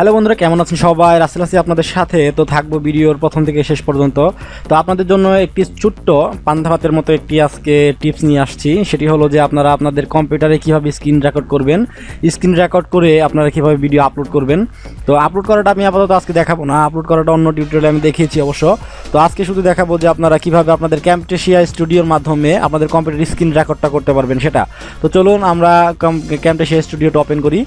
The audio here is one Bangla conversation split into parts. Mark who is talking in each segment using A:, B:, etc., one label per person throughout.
A: হ্যালো বন্ধুরা, কেমন আছেন সবাই? রাসেল আছি আপনাদের সাথে। তো থাকব ভিডিওর প্রথম থেকে শেষ পর্যন্ত। তো আপনাদের জন্য একটি ছোট্ট পান্তা ভাতের মতো একটি আজকে টিপস নিয়ে আসছি। সেটি হলো যে আপনারা আপনাদের কম্পিউটারে কীভাবে স্ক্রিন রেকর্ড করবেন, স্ক্রিন রেকর্ড করে আপনারা কীভাবে ভিডিও আপলোড করবেন। তো আপলোড করাটা আমি আপাতত আজকে দেখাবো না, আপলোড করাটা অন্য টিউটোরিয়ালে আমি দেখিয়েছি অবশ্য। তো আজকে শুধু দেখাবো যে আপনারা কীভাবে আপনাদের ক্যাম্পটেশিয়া স্টুডিওর মাধ্যমে আপনাদের কম্পিউটার স্ক্রিন রেকর্ডটা করতে পারবেন সেটা। তো চলুন আমরা ক্যাম্পটেশিয়া স্টুডিওটা ওপেন করি।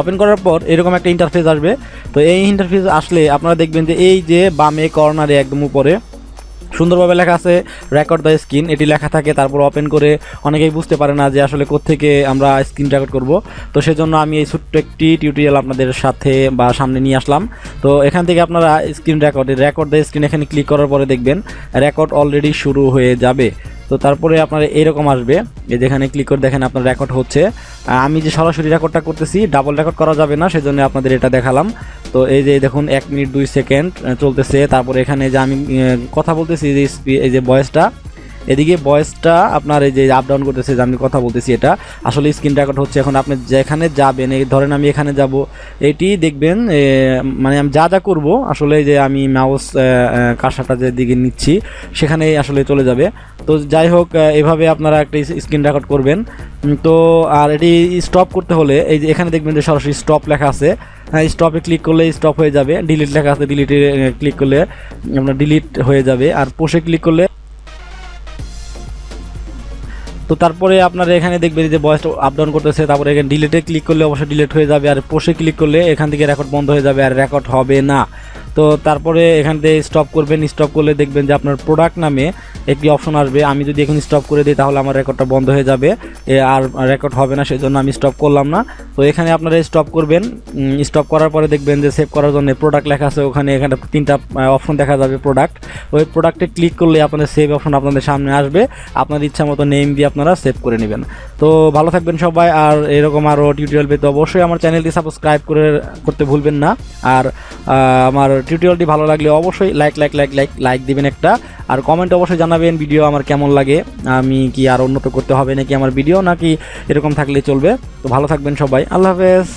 A: ওপেন করার পর এরকম একটা ইন্টারফেস আসবে। তো এই ইন্টারফেস আসলে আপনারা দেখবেন যে এই যে বামে কর্নারে একদম উপরে সুন্দরভাবে লেখা আছে রেকর্ড দ্য স্ক্রিন এটি লেখা থাকে, তারপর ওপেন করে অনেকেই বুঝতে পারে না যে আসলে কোত্থেকে আমরা স্ক্রিন রেকর্ড করব। তো সেজন্য আমি এই ছোট্ট একটি টিউটোরিয়াল আপনাদের সাথে বা সামনে নিয়ে আসলাম। তো এখান থেকে আপনারা screen record record the screen এখানে ক্লিক করার পরে দেখবেন রেকর্ড অলরেডি শুরু হয়ে যাবে। তো তারপরে আপনার এরকম আসবে। এই যেখানে ক্লিক করে দেখেন আপনার রেকর্ড হচ্ছে। আমি যে সরাসরি রেকর্ডটা করতেছি ডাবল রেকর্ড করা যাবে না, সেজন্য আপনাদের এটা দেখালাম। তো এই যে দেখুন, এক মিনিট দুই সেকেন্ড চলতেছে। তারপরে এখানে যে আমি কথা বলতেছি এই যে ভয়েসটা এদিকে ভয়েসটা আপনার এই যে আপ ডাউন করতেছে, যে আমি কথা বলতেছি এটা, আসলে স্ক্রিন রেকর্ড হচ্ছে, এখন আপনি যেখানে যাবেন, এই ধরেন আমি এখানে যাব, এটি দেখবেন মানে আমি যা যা করব, আসলে যে আমি মাউস কাঁসাটা যে দিকে নিচ্ছি, সেখানেই আসলে চলে যাবে। তো যাই হোক এভাবে আপনারা একটা স্ক্রিন রেকর্ড করবেন। তো আর এটি স্টপ করতে হলে, এই যে এখানে দেখবেন যে সরাসরি স্টপ লেখা আছে। হ্যাঁ স্টপে ক্লিক করলে স্টপ হয়ে যাবে ডিলিট লেখা আছে ডিলিটে ক্লিক করলে আপনার ডিলিট হয়ে যাবে। আর পোষে ক্লিক করলে তো তারপরে আপনারা এখানে দেখবেন যে ভয়েসটা আপডাউন করতেছে, তারপরে এখানে ডিলেটে ক্লিক করলে অবশ্যই ডিলেট হয়ে যাবে, আর পোষে ক্লিক করলে এখান থেকে রেকর্ড বন্ধ হয়ে যাবে, আর রেকর্ড হবে না। তো তারপরে এখান থেকে স্টপ করবেন স্টপ করলে দেখবেন যে আপনার প্রোডাক্ট নামে একটি অপশন আসবে। আমি যদি এখন স্টপ করে দিই, তাহলে আমার রেকর্ডটা বন্ধ হয়ে যাবে। আর রেকর্ড হবে না সেই জন্য আমি স্টপ করলাম না। তো এখানে আপনারা স্টপ করবেন। স্টপ করার পরে দেখবেন যে সেভ করার জন্য প্রোডাক্ট লেখা আছে। ওখানে এখানে তিনটা অপশন দেখা যাবে প্রোডাক্ট ওই প্রোডাক্টে ক্লিক করলে আপনাদের সেভ অপশন আপনাদের সামনে আসবে। আপনার ইচ্ছা মতো নেম দিয়ে আপনারা সেভ করে নেবেন। তো ভালো থাকবেন সবাই, আর এরকম আরও টিউটোরিয়াল পেতে অবশ্যই আমার চ্যানেলটি সাবস্ক্রাইব করে করতে ভুলবেন না। আর আমার টিউটোরিয়ালটি ভালো লাগলে অবশ্যই like like like like like দিবেন একটা। আর কমেন্ট অবশ্যই জানাবেন ভিডিও আমার কেমন লাগে। আমি কি আর উন্নত করতে হবে নাকি আমার ভিডিও নাকি এরকম থাকলে চলবে। তো ভালো থাকবেন সবাই। আল্লাহ হাফেজ।